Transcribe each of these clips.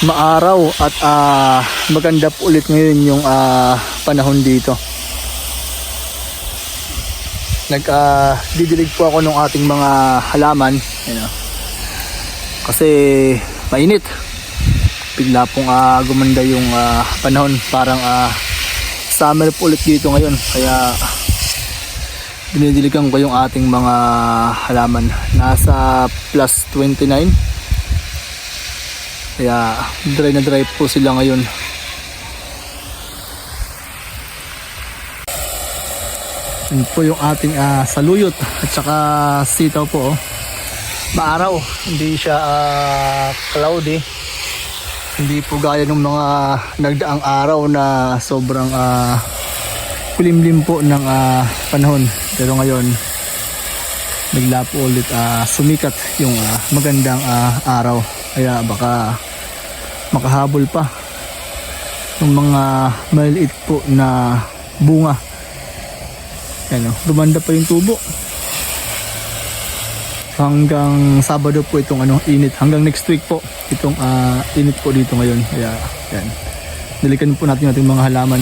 maaraw at ah, maganda po ulit ngayon yung ah, panahon dito. Nag ah, didilig po ako ng ating mga halaman. Ano, kasi mainit. Bigla pong ah, gumanda yung ah, panahon. Parang ah, summer po ulit dito ngayon. Kaya dinidiligan ko yung ating mga halaman. Nasa plus 29. Kaya dry na dry po sila ngayon. Yun po yung ating ah, saluyot at saka sitaw po. Oh. Maaraw, hindi siya ah, cloudy. Hindi po gaya ng mga nagdaang araw na sobrang ah, kulimlim po ng ah, panahon. Pero ngayon, bigla po ulit ah, sumikat yung ah, magandang ah, araw. Kaya baka makahabol pa ng mga maliit po na bunga. Ano, gumanda pa yung tubo. Hanggang Sabado po itong ano, init. Hanggang next week po itong ah, init po dito ngayon. Kaya yan. Dalikan po natin ating mga halaman.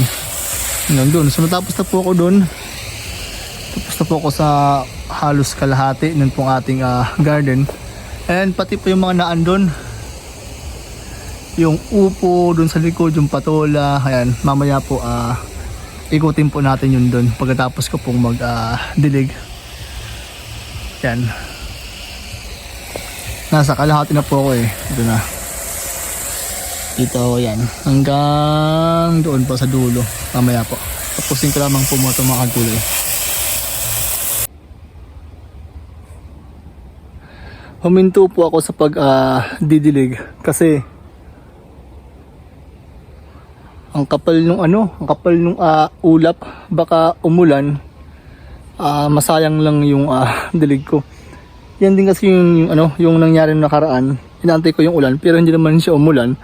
Hanggang doon. So natapos na po ako doon. Tapos na po ako sa halos kalahati nun pong ating ah, garden. And pati po yung mga naan doon. Yung upo doon sa likod, yung patola. Ayan, mamaya po ah ikutin po natin yun doon pagkatapos ko pong mag ah, dilig. Yan. Nasa kalahati na po ako eh. Ito na. Dito yan. Hanggang doon po sa dulo. Mamaya po. Tapusin ko lamang po mo itong mga gulay. Huminto po ako sa pag ah, didilig kasi ang kapal nung ano, ang kapal nung ah, ulap, baka umulan, ah, masayang lang yung ah, dilig ko. Yan din kasi yung, yung ano, yung nangyari nung nakaraan. Inantay ko yung ulan, pero hindi naman siya umulan.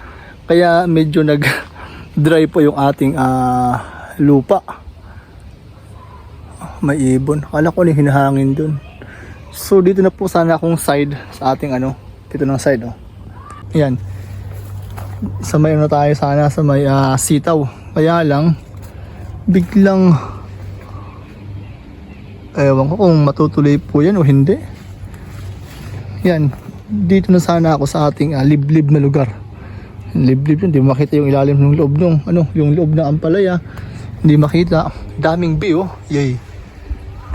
Kaya medyo nag dry po yung ating ah, lupa. May ibon. Akala ko na hinahangin dun. So dito na po sana akong side sa ating ano, dito ng side oh. Ayan sa may ano tayo sana sa may ah, sitaw. Kaya lang biglang ewan ko kung matutuloy po yan o hindi. Yan dito na sana ako sa ating ah, liblib na lugar. Liblib yun hindi makita yung ilalim ng loob nung ano yung loob ng ampalaya. Hindi makita. Daming view yay.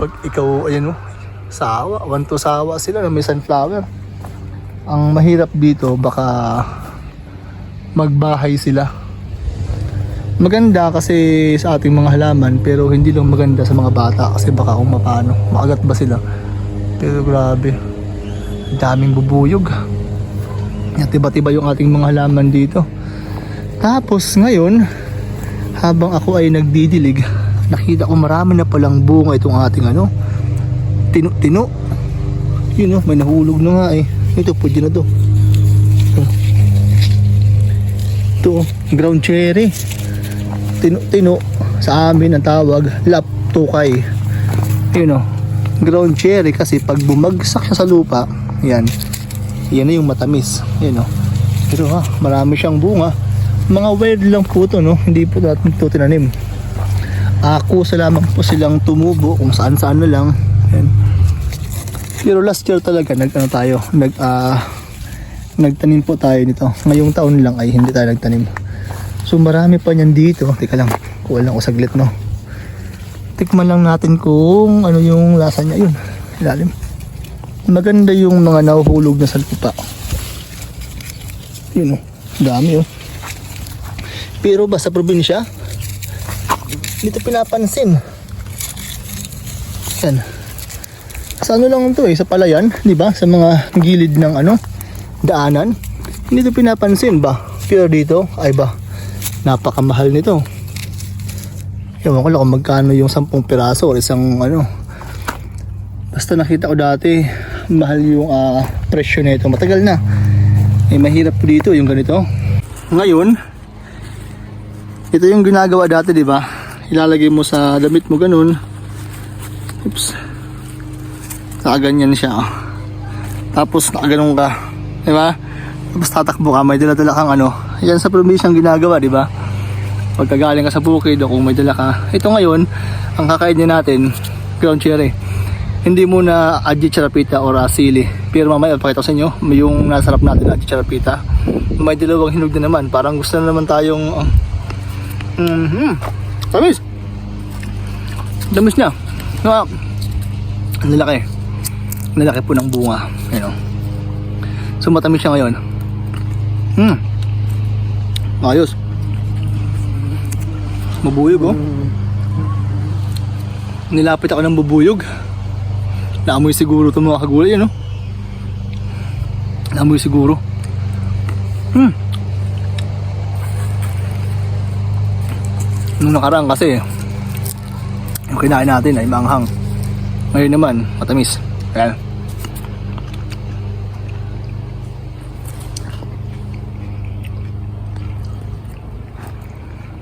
Pag ikaw ayan o sawa one to sawa sila na may sunflower. Ang mahirap dito baka magbahay sila. Maganda kasi sa ating mga halaman pero hindi lang maganda sa mga bata kasi baka kung mapano, makagat ba sila. Pero grabe, daming bubuyog. At iba-iba yung ating mga halaman dito. Tapos ngayon, habang ako ay nagdidilig, nakita ko marami na palang bunga itong ating ano, tino-tino. Yun oh, may nahulog na nga eh. Ito, pwede na to. Ito, ground cherry. Tino-tino sa amin ang tawag, laptukay. Yun o, ground cherry kasi pag bumagsak siya sa lupa, yan, yan na yung matamis. Yan o. Pero ha, marami siyang bunga. Mga wild lang po to, no? Hindi po natin ito tinanim. Ako sa lamang po silang tumubo kung saan saan na lang. Yan. Pero last year talaga nag ano tayo, nag ah nagtanim po tayo nito. Ngayong taon lang ay hindi tayo nagtanim. So marami pa niyan dito. Teka lang, kuha lang ako saglit no. Tikman lang natin kung ano yung lasa niya yun. Ilalim. Maganda yung mga nahuhulog na sa lupa. Yun oh, dami oh. Pero ba sa probinsya? Dito pinapansin. Yan. Sa ano lang to eh, sa palayan, di ba? Sa mga gilid ng ano, daanan. Hindi ito pinapansin ba? Pero dito, ay ba, napakamahal nito. Ewan ko lang kung magkano yung 10 piraso or isang ano. Basta nakita ko dati, mahal yung ah, presyo nito. Matagal na. Eh, mahirap po dito yung ganito. Ngayon, ito yung ginagawa dati, di ba? Ilalagay mo sa damit mo ganun. Oops. Nakaganyan siya. oh. Tapos nakaganon ka. Di ba? Tapos tatakbo ka, may dala-dala kang ano. Yan sa probinsyang ginagawa, di ba? Pagka galing ka sa bukid o kung may dala ka. Ito ngayon, ang kakainin natin, ground cherry. Hindi muna adji charapita or asili. Pero mamaya, pakita ko sa inyo, yung nasarap natin adji charapita. May dalawang hinog na naman. Parang gusto na naman tayong... Uh, mm Tamis! Tamis niya. Ah, ang lalaki. Ang lalaki po ng bunga. Ayun o. So matamis siya ngayon. Hmm. Ayos. Mabuyog oh. Nilapit ako ng bubuyog. Naamoy siguro itong mga kagulay ano. Naamoy siguro. Hmm. Nung nakaraan kasi yung kinain natin ay manghang. Ngayon naman, matamis. Ayan.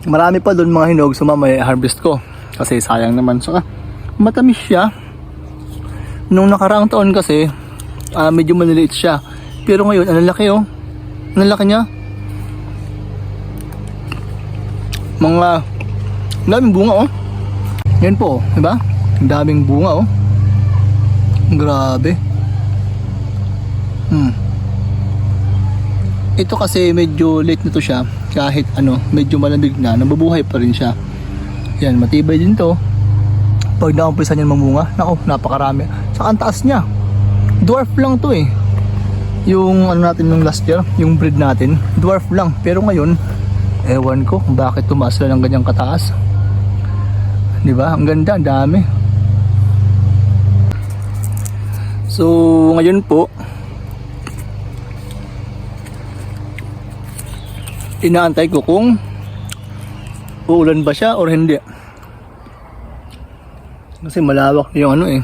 Marami pa doon mga hinog, so mamaya harvest ko. Kasi sayang naman. Saka matamis siya. Nung nakaraang taon kasi, ah, medyo maliliit siya. Pero ngayon, ang laki oh. Ang laki niya. Mga, ang daming bunga oh. Yan po, di ba? Ang daming bunga oh. Grabe. Hmm. Ito kasi medyo late na to siya. Kahit ano, medyo malamig na, nabubuhay pa rin siya. Yan, matibay din to. Pag naumpisa niyan mamunga, nako, napakarami. Saka ang taas niya. Dwarf lang to eh. Yung ano natin nung last year, yung breed natin, dwarf lang. Pero ngayon, ewan ko kung bakit tumaas sila ng ganyang kataas. Di ba? Ang ganda, ang dami. So, ngayon po, inaantay ko kung uulan ba siya or hindi. Kasi malawak na yung ano eh.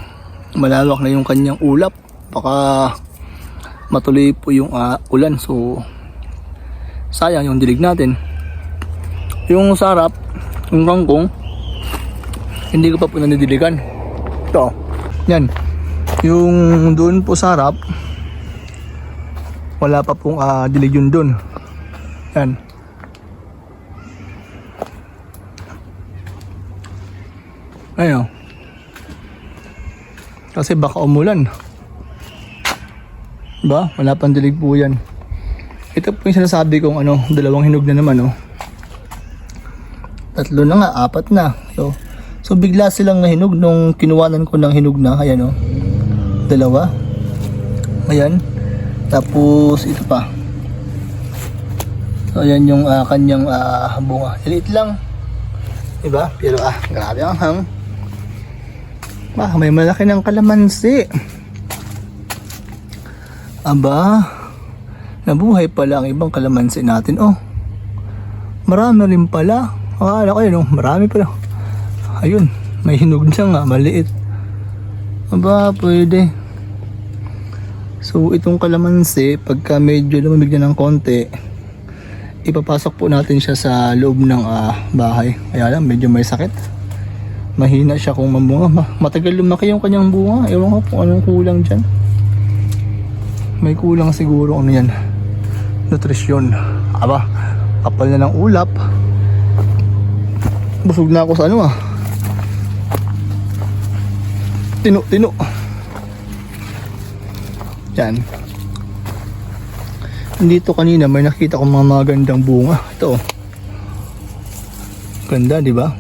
Malawak na yung kanyang ulap. Baka matuloy po yung ah, ulan. So, sayang yung dilig natin. Yung sarap, yung kangkong, hindi ko pa po nanidiligan. Ito, yan. Yung doon po sa harap, wala pa pong ah, dilig yun doon. Yan. Ayun. Kasi baka umulan. Diba? Wala pang dilig po yan. Ito po yung sinasabi kong ano, dalawang hinog na naman oh. Tatlo na nga, apat na. So, so bigla silang nahinog nung kinuwanan ko ng hinog na. Ayan oh. Dalawa. Ayan. Tapos ito pa. So ayan yung ah, kanyang ah, bunga. Liit lang. Diba? Pero ah, grabe ang hang. Ah, may malaki ng kalamansi. Aba, nabuhay pala ang ibang kalamansi natin. Oh, marami rin pala. Akala ko yun, oh, marami pala. Ayun, may hinog na nga, maliit. Aba, pwede. So, itong kalamansi, pagka medyo lumamig na ng konti, ipapasok po natin siya sa loob ng ah, bahay. Kaya lang, medyo may sakit. Mahina siya kung mamunga. Ma- matagal lumaki yung kanyang bunga. Ewan ko kung anong kulang dyan. May kulang siguro ano yan. Nutrisyon. Aba, kapal na ng ulap. Busog na ako sa ano ah. Tino, tino. Yan. Dito kanina may nakita ko mga magandang bunga. Ito. oh. Ganda, di ba?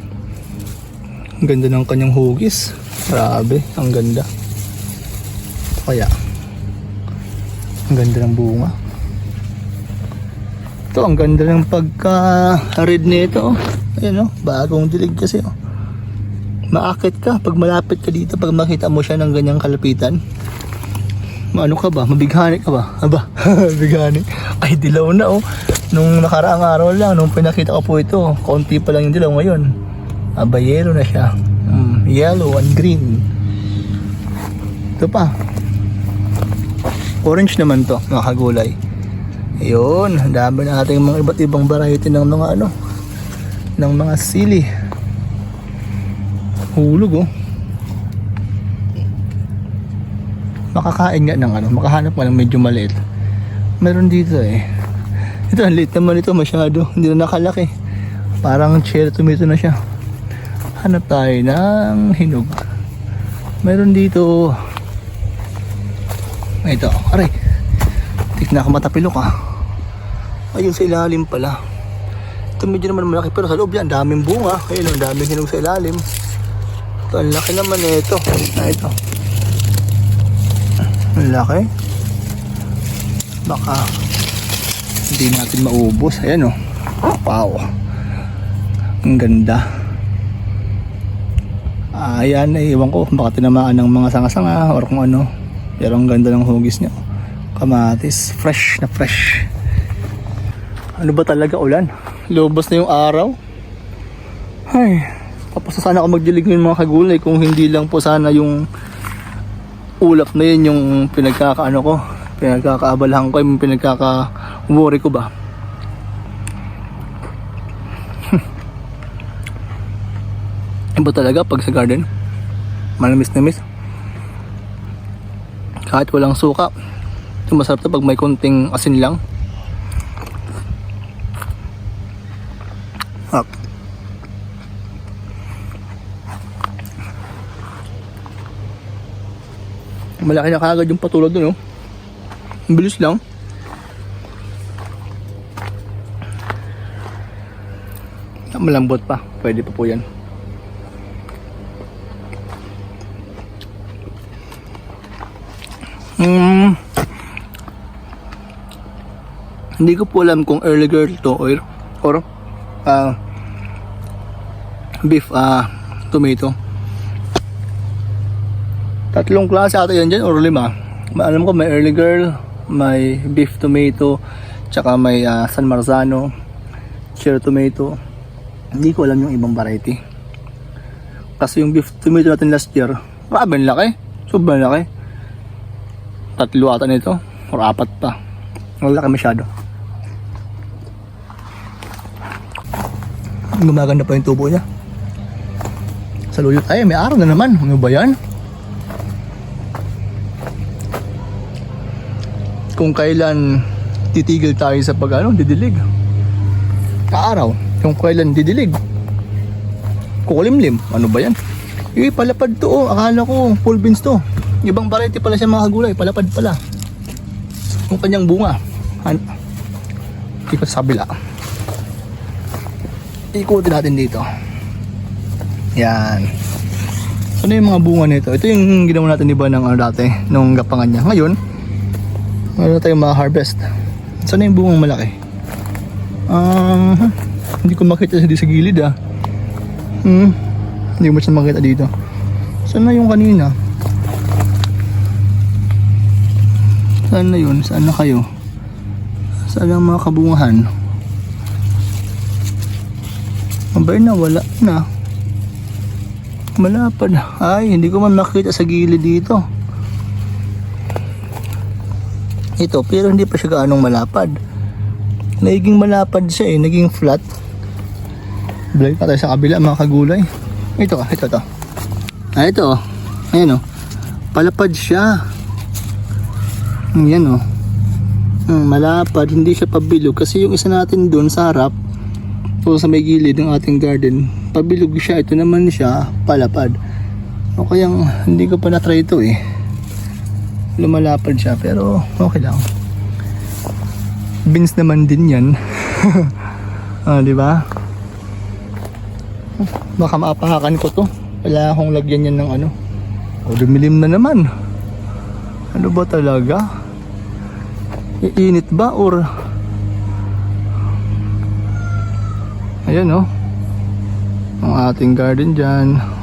Ganda ng kanyang hugis. Grabe, ang ganda. Kaya, ang ganda ng bunga. Ito, ang ganda ng pagka-red nito. Oh. Ayan oh, bagong dilig kasi oh. Maakit ka pag malapit ka dito pag makita mo siya ng ganyang kalapitan. Ano ka ba? Mabighani ka ba? Aba, mabighani. Ay, dilaw na oh. Nung nakaraang araw lang, nung pinakita ko po ito, konti pa lang yung dilaw ngayon. Aba, yellow na siya. Mm, yellow and green. Ito pa. Orange naman to, mga kagulay. Ayun, dami na ating mga iba't ibang variety ng mga ano, ng mga sili. Hulog oh. Makakain nga ng ano, makahanap ka ng medyo maliit. Meron dito eh. Ito, ang liit naman ito masyado. Hindi na nakalaki. Parang cherry tomato na siya. Hanap tayo ng hinog. Meron dito. Ito, aray. Tik na ako matapilok ah. Ayun sa ilalim pala. Ito medyo naman malaki pero sa loob yan, daming bunga. Ayun, ang daming hinog sa ilalim. Ito, ang laki naman nito. Ah, ito. Ang laki. Baka hindi natin maubos. Ayan oh. Wow. Ang ganda. Ah, ayan, eh, iwan ko. Baka tinamaan ng mga sanga-sanga or kung ano. Pero ang ganda ng hugis niya. Kamatis. Fresh na fresh. Ano ba talaga ulan? Lubos na yung araw. Ay, tapos na sana ako magdilig ng mga kagulay kung hindi lang po sana yung ulap na yun yung pinagkakaano ko. Pinagkakaabalahan ko, yung pinagkaka-worry ko ba. Iba talaga pag sa garden. Malamis na miss. Kahit walang suka. Masarap to pag may konting asin lang. Malaki na kagad yung patulad dun, oh. Ang bilis lang. Malambot pa. Pwede pa po yan. Hmm. Hindi ko po alam kung early girl to or or ah, beef ah tomato. Tatlong klase ata yan dyan or lima. Ma- Alam ko may early girl, may beef tomato, tsaka may ah, San Marzano, cherry tomato. Hindi ko alam yung ibang variety. Kasi yung beef tomato natin last year, grabe laki. Sobrang laki. Tatlo ata nito, or apat pa. Ang laki masyado. Gumaganda pa yung tubo niya. Sa luyot ay, may araw na naman. Ano ba yan? Kung kailan titigil tayo sa pag ano, didilig. Kaaraw. Kung kailan didilig. Kukulimlim. Ano ba yan? Eh, palapad to oh. Akala ko full beans to. Ibang variety pala siya mga gulay. Palapad pala. Yung kanyang bunga. Han Ikot sa kabila. Ikutin natin dito. Yan. Ano yung mga bunga nito? Ito yung ginawa natin iba ng ano dati, nung gapangan niya. Ngayon, meron tayong mga harvest. Saan yung bungang malaki? Ah, hindi ko makita sa, sa gilid ah. Hmm, hindi mo siya makita dito. Saan na yung kanina? Saan na yun? Saan na kayo? Saan ang mga kabungahan? Abay na, wala na. Malapad. Ay, hindi ko man makita sa gilid dito. Ito, pero hindi pa siya gaanong malapad. Naging malapad siya eh, naging flat. Balik pa tayo sa kabila mga kagulay. Ito ah, ito to. Ah, ito oh. Ayan oh. Palapad siya. Hmm, Yan oh. Hmm, malapad, hindi siya pabilog kasi yung isa natin doon sa harap o sa may gilid ng ating garden, pabilog siya. Ito naman siya, palapad. O kayang hindi ko pa na-try ito eh. Lumalapad siya pero okay lang. Beans naman din yan. ah, di ba? Baka maapahakan ko to. Wala akong lagyan yan ng ano. O dumilim na naman. Ano ba talaga? Iinit ba or Ayan oh. Ang ating garden dyan.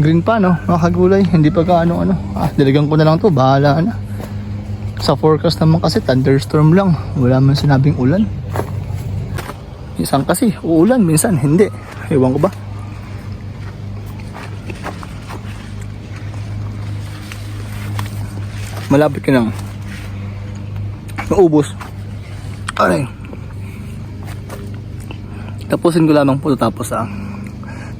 Green pa no, mga kagulay. Hindi pa gaano ano. Ah, diligan ko na lang to. Bahala na. Sa forecast naman kasi thunderstorm lang. Wala man sinabing ulan. Minsan kasi uulan, minsan hindi. Ewan ko ba. Malapit ka nang maubos. Aray. Tapusin ko lamang po tapos ah.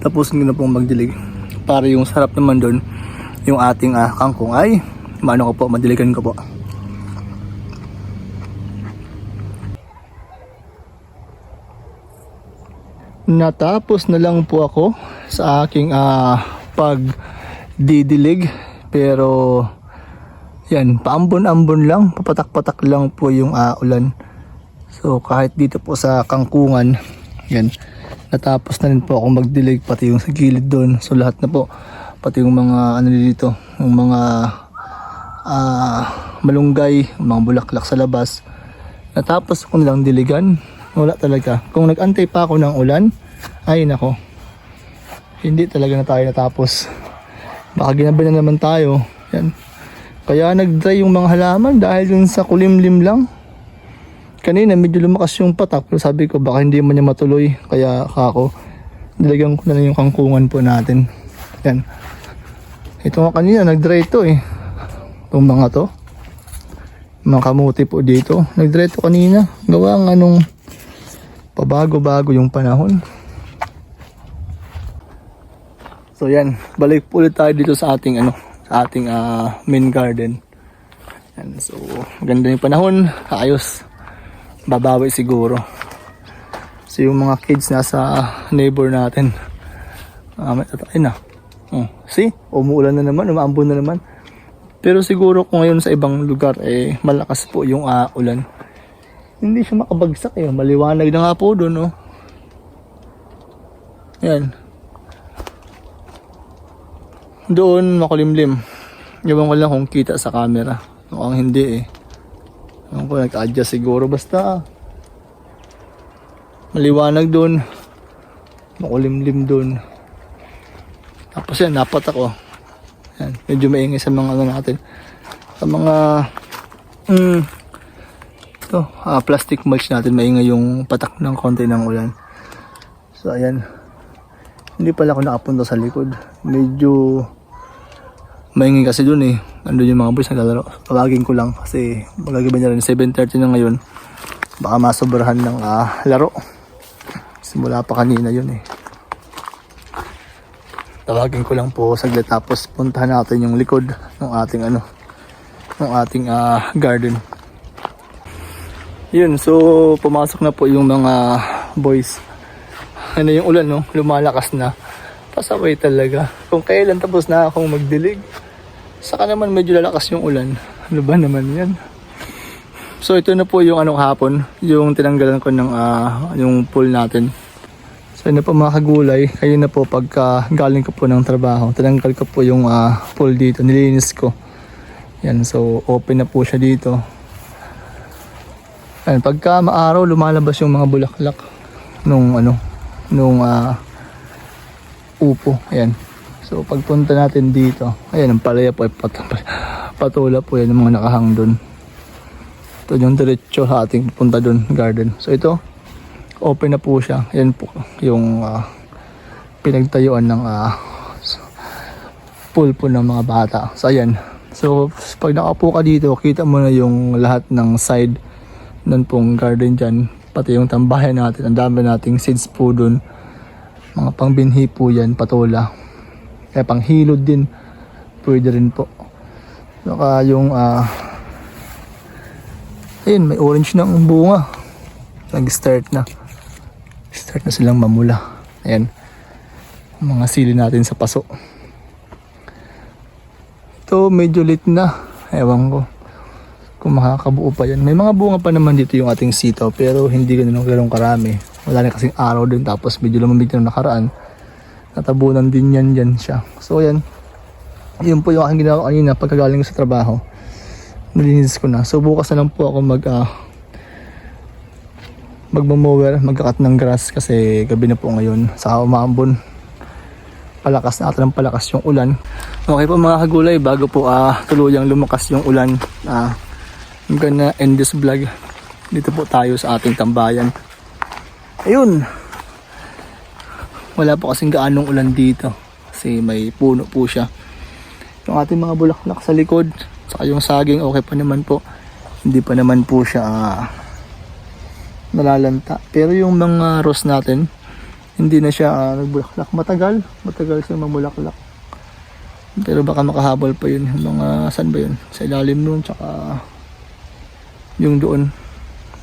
Tapusin ko na pong magdilig para yung sarap naman doon yung ating uh, kangkong ay maano ko po, madiligan ko po. Natapos na lang po ako sa aking ah, uh, pag didilig pero yan, paambon-ambon lang, papatak-patak lang po yung uh, ulan. So kahit dito po sa kangkungan, yan natapos na rin po ako magdilig pati yung sa gilid doon. So lahat na po, pati yung mga ano dito, yung mga ah, malunggay, mga bulaklak sa labas. Natapos ko nilang diligan. Wala talaga. Kung nag-antay pa ako ng ulan, ay nako. Hindi talaga na tayo natapos. Baka ginabi na naman tayo. Yan. Kaya nag-dry yung mga halaman dahil dun sa kulimlim lang. Kanina medyo lumakas yung patak pero sabi ko baka hindi man niya matuloy. Kaya ako, nilagyan ko na yung kangkungan po natin. Yan. Ito nga kanina nag-dry ito eh. Itong mga to. Mga kamuti po dito. Nag-dry ito kanina. Gawa nga nung pabago-bago yung panahon. So yan, balik po ulit tayo dito sa ating ano, sa ating ah, main garden. Yan, so ganda yung panahon, ayos. Babawi siguro. So yung mga kids nasa neighbor natin. Ah, may tatay na. Oh, see, umuulan na naman, umaambon na naman. Pero siguro kung ngayon sa ibang lugar eh malakas po yung ah, ulan. Hindi siya makabagsak eh, maliwanag na nga po doon oh. Yan, doon makulimlim. Ewan ko lang kung kita sa camera. Mukhang hindi eh. Ewan ko nag-adjust siguro. Basta maliwanag doon. Makulimlim doon. Tapos yan, napat ako. Yan, medyo maingay sa mga ano natin. Sa mga mm, ito, ah, plastic mulch natin maingay yung patak ng konti ng ulan. So ayan. Hindi pala ako nakapunta sa likod. Medyo maingay kasi dun eh. Andun yung mga boys naglalaro. Tawagin ko lang kasi magagabi na rin 7.30 na ngayon. Baka masobrahan ng ah, laro. Simula pa kanina yun eh. Tawagin ko lang po saglit tapos puntahan natin yung likod ng ating ano ng ating ah, garden. Yun, so pumasok na po yung mga boys ano yung ulan no, lumalakas na. Pasaway talaga. Kung kailan tapos na akong magdilig, saka naman medyo lalakas yung ulan. Ano ba naman yan? So ito na po yung anong hapon, yung tinanggalan ko ng ah, yung pool natin. So na po mga kagulay, kayo na po pagka galing ko po ng trabaho, tinanggal ko po yung ah, pool dito, nilinis ko. Yan, so open na po siya dito. Yan, pagka maaraw, lumalabas yung mga bulaklak nung ano, nung ah, upo. Ayan. So pagpunta natin dito, ayan ang palaya po pat patula po yan yung mga nakahang doon. Ito yung diretso ating punta doon, garden. So ito, open na po siya. Ayan po yung ah, pinagtayuan ng ah, pool po ng mga bata. So ayan. So pag nakapo ka dito, kita mo na yung lahat ng side nun pong garden dyan. Pati yung tambayan natin. Ang dami nating seeds po dun. Mga pangbinhi po yan, patola. Kaya panghilod din. Pwede rin po. Saka yung ah ayun, may orange na bunga. Nag-start na. Start na silang mamula. Ayan. Mga sili natin sa paso. Ito medyo late na. Ewan ko kung makakabuo pa yan. May mga bunga pa naman dito yung ating sitaw pero hindi ganun ganun karami. Wala na kasing araw din tapos medyo lumamig na nakaraan. Natabunan din yan dyan siya. So yan. Yun po yung aking ginawa kanina pagkagaling sa trabaho. Nalinis ko na. So bukas na lang po ako mag uh, magmamower, magkakat ng grass kasi gabi na po ngayon. Sa umaambon. Palakas na ng palakas yung ulan. Okay po mga kagulay, bago po ah tuluyang lumakas yung ulan, ah I'm gonna end this vlog. Dito po tayo sa ating tambayan. Ayun. Wala po kasing gaanong ulan dito. Kasi may puno po siya. Yung ating mga bulaklak sa likod. Saka yung saging okay pa naman po. Hindi pa naman po siya ah, nalalanta. Pero yung mga rose natin, hindi na siya ah, nagbulaklak. Matagal. Matagal siya mamulaklak. Pero baka makahabol pa yun. Yung Mga saan ba yun? Sa ilalim nun. Tsaka yung doon.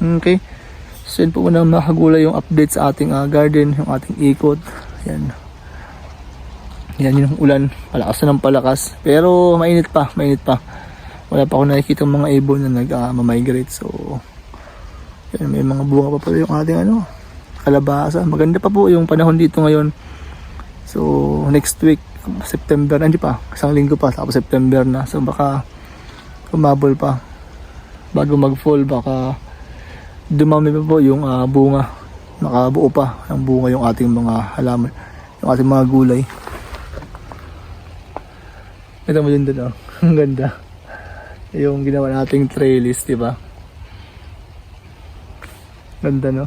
Okay. So yun po muna mga kagulay yung update sa ating ah, garden, yung ating ikot. Yan. Yan yung ulan. Palakas na ng palakas. Pero mainit pa, mainit pa. Wala pa ako nakikita mga ibon na nag-migrate. so, yan, may mga bunga pa pala yung ating ano, kalabasa. Maganda pa po yung panahon dito ngayon. So, next week, September, hindi pa, isang linggo pa, tapos September na. So, baka kumabol pa. Bago mag-fall, baka dumami pa po yung ah, bunga. Nakabuo pa ang bunga yung ating mga halaman, yung ating mga gulay. Ito mo din doon, oh. Ang ganda. Yung ginawa nating trellis, di ba? Ganda, no?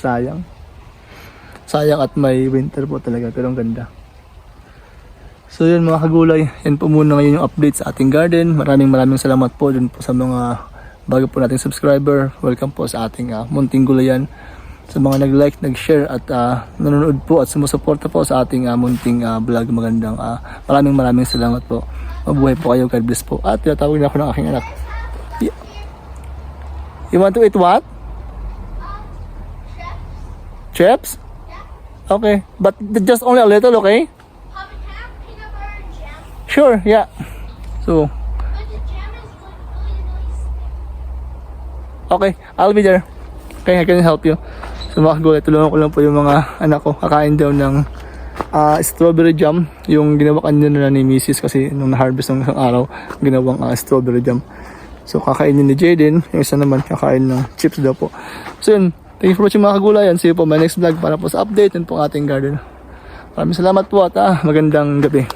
Sayang. Sayang at may winter po talaga, pero ang ganda. So yun mga kagulay, yan po muna ngayon yung update sa ating garden. Maraming maraming salamat po dun po sa mga bago po nating subscriber. Welcome po sa ating ah, munting gulayan. Sa mga nag-like, nag-share at ah, nanonood po at sumusuporta po sa ating ah, munting ah, vlog. Magandang ah, maraming maraming salamat po. Mabuhay po kayo, God bless po. At tinatawag na ako ng aking anak. You want to eat what? Chips? Okay, but just only a little, okay? Sure, yeah. So, okay, I'll be there. Okay, I can help you. So mga kagulay, tulungan ko lang po yung mga anak ko. Kakain daw ng ah, strawberry jam. Yung ginawa kanina na ni Mrs. kasi nung na-harvest ng isang araw, ginawang ah, strawberry jam. So kakainin ni Jaden. Yung isa naman kakain ng chips daw po. So yun, thank you for watching mga kagulayan. See you po my next vlog para po sa update and po ating garden. Maraming salamat po at ah, magandang gabi.